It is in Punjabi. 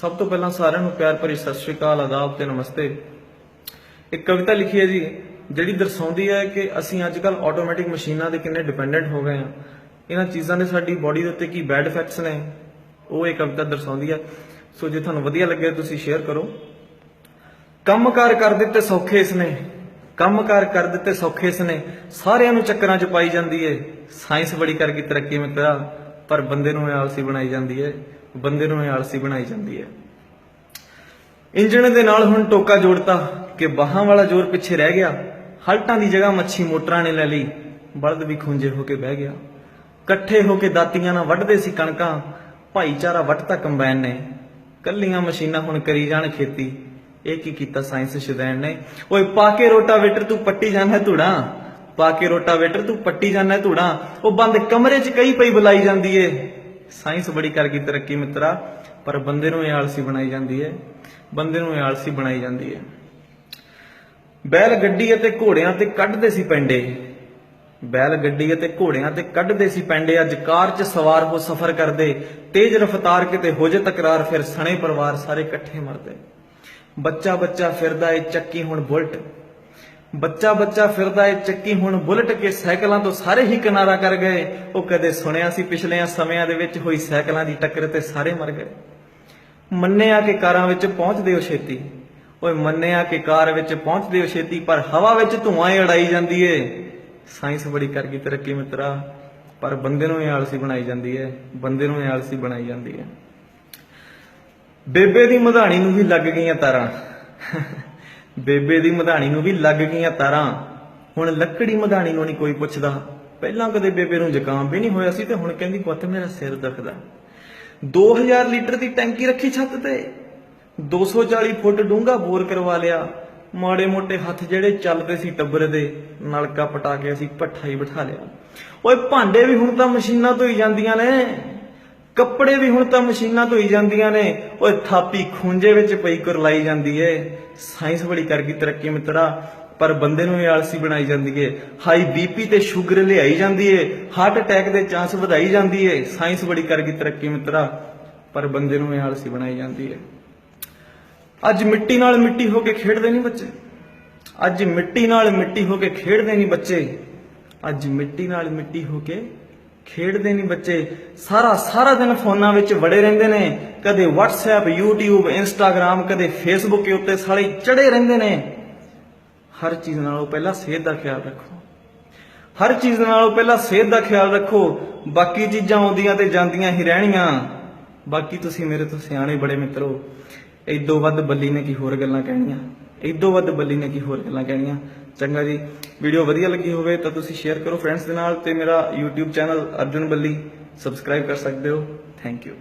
ਸਭ ਤੋਂ ਪਹਿਲਾਂ ਸਾਰਿਆਂ ਨੂੰ ਪਿਆਰ ਭਰੀ ਸਤਿ ਸ਼੍ਰੀ ਅਕਾਲ, ਆਦਾਬ ਤੇ ਨਮਸਤੇ। ਇੱਕ ਕਵਿਤਾ ਲਿਖੀ ਹੈ ਜੀ, ਜਿਹੜੀ ਦਰਸਾਉਂਦੀ ਹੈ ਕਿ ਅਸੀਂ ਅੱਜ ਕੱਲ ਆਟੋਮੈਟਿਕ ਮਸ਼ੀਨਾਂ ਦੇ ਕਿੰਨੇ ਡਿਪੈਂਡੈਂਟ ਹੋ ਗਏ ਆ ਇਹਨਾਂ ਚੀਜ਼ਾਂ ਦੇ ਸਾਡੀ ਬਾਡੀ ਦੇ ਉੱਤੇ ਕੀ ਬੈਡ ਇਫੈਕਟਸ ਨੇ? ਉਹ ਇਹ ਕਵਿਤਾ ਦਰਸਾਉਂਦੀ ਹੈ। ਸੋ ਜੇ ਤੁਹਾਨੂੰ ਵਧੀਆ ਲੱਗੇ ਤੁਸੀਂ ਸ਼ੇਅਰ ਕਰੋ। ਕੰਮਕਾਰ ਕਰ ਦਿੱਤੇ ਸੌਖੇ ਇਸਨੇ ਕੰਮਕਾਰ ਕਰ ਦਿੱਤੇ ਸੌਖੇ ਇਸਨੇ ਸਾਰਿਆਂ ਨੂੰ ਚੱਕਰਾਂ 'ਚ ਪਾਈ ਜਾਂਦੀ ਏ। ਸਾਇੰਸ ਬੜੀ ਕਰ ਗਈ ਤਰੱਕੀ ਮਿੱਤਰਾ ਪਰ ਬੰਦੇ ਨੂੰ ਇਹ ਆਲਸੀ ਬਣਾਈ ਜਾਂਦੀ ਏ। ਬੰਦੇ ਨੂੰ ਇਹ ਆਲਸੀ ਬਣਾਈ ਜਾਂਦੀ ਹੈ। ਇੰਜਣ ਦੇ ਨਾਲ ਹੁਣ ਟੋਕਾ ਜੋੜਤਾ ਕਿ ਬਾਹਾਂ ਵਾਲਾ ਜ਼ੋਰ ਪਿੱਛੇ ਰਹਿ ਗਿਆ। ਹਲਟਾਂ ਦੀ ਜਗ੍ਹਾ ਮੱਛੀ ਮੋਟਰਾਂ ਨੇ ਲੈ ਲਈ। ਬਲਦ ਵੀ ਖੁੰਝੇ ਹੋ ਕੇ ਬਹਿ ਗਿਆ। ਇਕੱਠੇ ਹੋ ਕੇ ਦਾਤੀਆਂ ਨਾਲ ਵੱਢਦੇ ਸੀ ਕਣਕਾਂ। ਭਾਈਚਾਰਾ ਵੱਢਤਾ ਕੰਬਾਈਨ ਨੇ। ਕੱਲੀਆਂ ਮਸ਼ੀਨਾਂ ਹੁਣ ਕਰੀ ਜਾਣ ਖੇਤੀ। ਇਹ ਕੀ ਕੀਤਾ ਸਾਇੰਸ ਸ਼ੁਦੈਣ ਨੇ? ਓਏ, ਪਾ ਕੇ ਰੋਟਾਵੇਟਰ ਤੂੰ ਪੱਟੀ ਜਾਂਦਾ ਧੂੜਾ। ਪਾ ਕੇ ਰੋਟਾਵੇਟਰ ਤੂੰ ਪੱਟੀ ਜਾਂਦਾ ਧੂੜਾ। ਉਹ ਬੰਦ ਕਮਰੇ 'ਚ ਕਈ ਪਈ ਬੁਲਾਈ ਜਾਂਦੀ ਏ। ਸਾਇੰਸ ਬੜੀ ਕਰ ਗਈ ਤਰੱਕੀ ਮਿੱਤਰਾ, ਪਰ ਬੰਦੇ ਨੂੰ ਇਹ ਆਲਸੀ ਬਣਾਈ ਜਾਂਦੀ ਏ ਬੰਦੇ ਨੂੰ ਇਹ ਆਲਸੀ ਬਣਾਈ ਜਾਂਦੀ ਏ ਬੈਲ ਗੱਡੀ ਅਤੇ ਘੋੜਿਆਂ ਤੇ ਕੱਢਦੇ ਸੀ ਪੈਂਡੇ। ਬੈਲ ਗੱਡੀ ਅਤੇ ਘੋੜਿਆਂ ਤੇ ਕੱਢਦੇ ਸੀ ਪੈਂਡੇ। ਅੱਜ ਕਾਰ 'ਚ ਸਵਾਰ ਹੋ ਸਫ਼ਰ ਕਰਦੇ, ਤੇਜ਼ ਰਫ਼ਤਾਰ ਕਿਤੇ ਹੋ ਜੇ ਤਕਰਾਰ, ਫਿਰ ਸਣੇ ਪਰਿਵਾਰ ਸਾਰੇ ਇਕੱਠੇ ਮਰਦੇ। ਬੱਚਾ ਬੱਚਾ ਫਿਰਦਾ ਏ ਚੱਕੀ ਹੁਣ ਬੁਲਟ। ਬੱਚਾ ਬੱਚਾ ਫਿਰਦਾ ਏ, ਚੱਕੀ ਹੁਣ ਬੁਲਟ ਕੇ ਸਾਈਕਲਾਂ ਤੋਂ ਸਾਰੇ ਹੀ ਕਿਨਾਰਾ ਕਰ ਗਏ। ਉਹ ਕਦੇ ਸੁਣਿਆ ਸੀ ਪਿਛਲੇ ਸਮਿਆਂ ਦੇ ਵਿੱਚ ਹੋਈ ਸਾਈਕਲਾਂ ਦੀ ਟੱਕਰ ਤੇ ਸਾਰੇ ਮਰ ਗਏ। ਮੰਨਿਆ ਕਿ ਕਾਰਾਂ ਵਿੱਚ ਪਹੁੰਚਦੇ ਹੋ ਛੇਤੀ। ਓਏ ਮੰਨਿਆ ਕਿ ਕਾਰ ਵਿੱਚ ਪਹੁੰਚਦੇ ਹੋ ਛੇਤੀ, ਪਰ ਹਵਾ ਵਿੱਚ ਧੂਆਂ ਹੀ ਉਡਾਈ ਜਾਂਦੀ ਏ। ਸਾਇੰਸ ਬੜੀ ਕਰ ਗਈ ਤਰੱਕੀ ਮਿੱਤਰਾ, ਪਰ ਬੰਦੇ ਨੂੰ ਇਹ ਆਲਸੀ ਬਣਾਈ ਜਾਂਦੀ ਏ, ਬੰਦੇ ਨੂੰ ਇਹ ਆਲਸੀ ਬਣਾਈ ਜਾਂਦੀ ਏ। ਬੇਬੇ ਦੀ ਮਧਾਣੀ ਨੂੰ ਵੀ ਲੱਗ ਗਈਆਂ ਤਾਰਾਂ। ਬੇਬੇ ਦੀ ਮਧਾਣੀ ਨੂੰ ਵੀ ਲੱਗ ਗਈਆਂ ਤਾਰਾਂ। ਹੁਣ ਲੱਕੜੀ ਮਧਾਣੀ ਨੂੰ ਨਹੀਂ ਕੋਈ ਪੁੱਛਦਾ। ਪਹਿਲਾਂ ਕਦੇ ਬੇਬੇ ਨੂੰ ਜ਼ੁਕਾਮ ਵੀ ਨਹੀਂ ਹੋਇਆ ਸੀ ਤੇ ਹੁਣ ਕਹਿੰਦੀ, ਪੁੱਤ, ਮੇਰਾ ਸਿਰ ਦੁਖਦਾ 2000 ਲੀਟਰ ਦੀ ਟੈਂਕੀ ਰੱਖੀ ਛੱਤ ਤੇ। 240 ਫੁੱਟ ਡੂੰਘਾ ਬੋਰ ਕਰਵਾ ਲਿਆ। ਮਾੜੇ ਮੋਟੇ ਹੱਥ ਜਿਹੜੇ ਚੱਲਦੇ ਸੀ ਟੱਬਰ ਦੇ, ਨਲਕਾ ਪਟਾ ਕੇ ਅਸੀਂ ਭੱਠਾ ਹੀ ਬਿਠਾ ਲਿਆ। ਓਏ, ਭਾਂਡੇ ਵੀ ਹੁਣ ਤਾਂ ਮਸ਼ੀਨਾਂ ਧੋਈ ਜਾਂਦੀਆਂ ਨੇ। ਕੱਪੜੇ ਵੀ ਹੁਣ ਤਾਂ ਮਸ਼ੀਨਾਂ ਧੋਈ ਜਾਂਦੀਆਂ ਨੇ। ਓਏ ਥਾਪੀ ਖੂੰਜੇ ਵਿੱਚ ਪਈ ਕੁਰਲਾਈ ਜਾਂਦੀ ਏ। ਸਾਇੰਸ ਬੜੀ ਕਰ ਗਈ ਤਰੱਕੀ ਮਿੱਤਰਾ, ਪਰ ਬੰਦੇ ਨੂੰ ਇਹ ਆਲਸੀ ਬਣਾਈ ਜਾਂਦੀ ਏ। ਹਾਈ ਬੀਪੀ ਤੇ ਸ਼ੂਗਰ ਲਿਆਈ ਜਾਂਦੀ ਏ। ਹਾਰਟ ਅਟੈਕ ਦੇ ਚਾਂਸ ਵਧਾਈ ਜਾਂਦੀ ਏ। ਸਾਇੰਸ ਬੜੀ ਕਰ ਗਈ ਤਰੱਕੀ ਮਿੱਤਰਾ, ਪਰ ਬੰਦੇ ਨੂੰ ਇਹ ਆਲਸੀ ਬਣਾਈ ਜਾਂਦੀ ਏ। ਅੱਜ ਮਿੱਟੀ ਨਾਲ ਮਿੱਟੀ ਹੋ ਕੇ ਖੇਡਦੇ ਨਹੀਂ ਬੱਚੇ। ਅੱਜ ਮਿੱਟੀ ਨਾਲ ਮਿੱਟੀ ਹੋ ਕੇ ਖੇਡਦੇ ਨਹੀਂ ਬੱਚੇ। ਅੱਜ ਮਿੱਟੀ ਨਾਲ ਮਿੱਟੀ ਹੋ ਕੇ ਖੇਡਦੇ ਨਹੀਂ ਬੱਚੇ। ਸਾਰਾ ਸਾਰਾ ਦਿਨ ਫੋਨਾਂ ਵਿੱਚ ਵੜੇ ਰਹਿੰਦੇ ਨੇ। ਕਦੇ WhatsApp, YouTube, Instagram, ਕਦੇ Facebook ਉੱਤੇ ਸਾਲੇ ਚੜੇ ਰਹਿੰਦੇ ਨੇ। ਹਰ ਚੀਜ਼ ਨਾਲੋਂ ਪਹਿਲਾਂ ਸਿਹਤ ਦਾ ਖਿਆਲ ਰੱਖੋ। ਹਰ ਚੀਜ਼ ਨਾਲੋਂ ਪਹਿਲਾਂ ਸਿਹਤ ਦਾ ਖਿਆਲ ਰੱਖੋ। ਬਾਕੀ ਚੀਜ਼ਾਂ ਆਉਂਦੀਆਂ ਤੇ ਜਾਂਦੀਆਂ ਹੀ ਰਹਿਣੀਆਂ। ਬਾਕੀ ਤੁਸੀਂ ਮੇਰੇ ਤੋਂ ਸਿਆਣੇ ਬੜੇ ਮਿੱਤਰੋ। ਇਦੋਂ ਵੱਧ ਬੱਲੀ ਨੇ ਕੀ ਹੋਰ ਗੱਲਾਂ ਕਹਿਣੀਆਂ? ਇਦੋਂ ਵੱਧ ਬੱਲੀ ਨੇ ਕੀ ਹੋਰ ਗੱਲਾਂ ਕਹਿਣੀਆਂ। ਚੰਗਾ ਜੀ ਵੀਡੀਓ ਵਧੀਆ ਲੱਗੀ ਹੋਵੇ ਤਾਂ ਤੁਸੀਂ ਸ਼ੇਅਰ ਕਰੋ ਫਰੈਂਡਸ ਦੇ ਨਾਲ ਤੇ ਮੇਰਾ YouTube channel Arjun Balli subscribe ਕਰ ਸਕਦੇ ਹੋ। Thank you